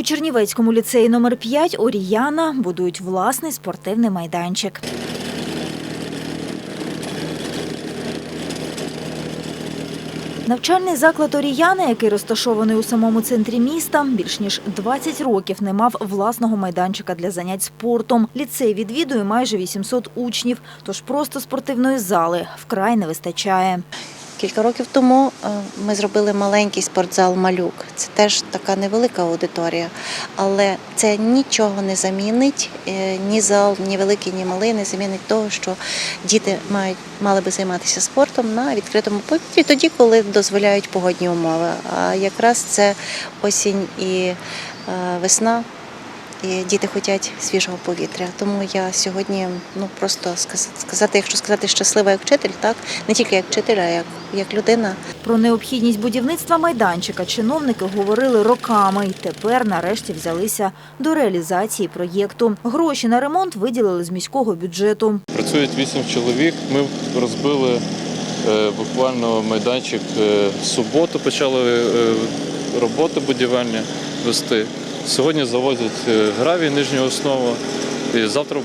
У Чернівецькому ліцеї номер 5 Оріяна будують власний спортивний майданчик. Навчальний заклад Оріяни, який розташований у самому центрі міста, більш ніж 20 років не мав власного майданчика для занять спортом. Ліцей відвідує майже 800 учнів, тож просто спортивної зали вкрай не вистачає. Кілька років тому е, ми зробили маленький спортзал Малюк. Це теж така невелика аудиторія, але це нічого не замінить. е, Ні зал, ні великий, ні малий не замінить того, що діти мають мали би займатися спортом на відкритому повітрі, тоді, коли дозволяють погодні умови. А якраз це осінь і е, весна. І діти хочуть свіжого повітря. Тому я сьогодні ну просто сказати, якщо сказати щаслива як вчитель, так не тільки як вчитель, а як, як людина. Про необхідність будівництва майданчика чиновники говорили роками і тепер нарешті взялися до реалізації проєкту. Гроші на ремонт виділили з міського бюджету. Працюють вісім чоловік. Ми розбили е, буквально майданчик е, в суботу, почали е, роботи будівельні вести. Сьогодні завозять е, гравій нижню основу. І завтра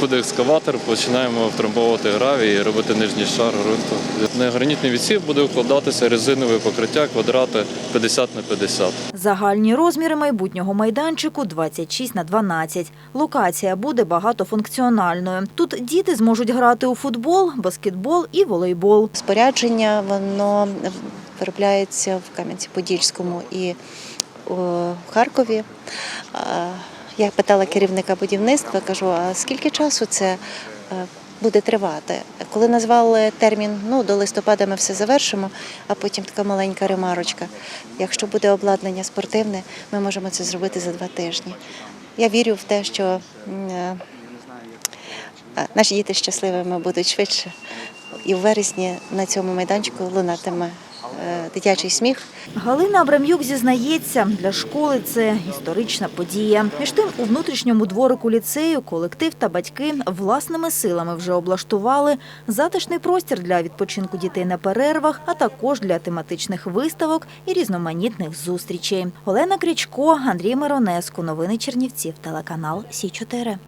буде екскаватор, починаємо втрамбовувати гравій і робити нижній шар ґрунту. На гранітний відсів буде укладатися резинове покриття квадрати 50 на 50. Загальні розміри майбутнього майданчику 26 на 12. Локація буде багатофункціональною. Тут діти зможуть грати у футбол, баскетбол і волейбол. Спорядження воно виробляється в Кам'янці-Подільському і у Харкові. Я питала керівника будівництва, кажу, а скільки часу це е, буде тривати? Коли назвали термін, ну до листопада ми все завершимо, а потім така маленька ремарочка. Якщо буде обладнання спортивне, ми можемо це зробити за два тижні. Я вірю в те, що е, е, наші діти щасливими будуть швидше. І в вересні на цьому майданчику лунатиме е, дитячий сміх. Галина Абрам'юк зізнається, для школи це історична подія. Між тим, у внутрішньому дворику ліцею колектив та батьки власними силами вже облаштували затишний простір для відпочинку дітей на перервах, а також для тематичних виставок і різноманітних зустрічей. Олена Крічко, Андрій Миронеску. Новини Чернівців. Телеканал Сі 4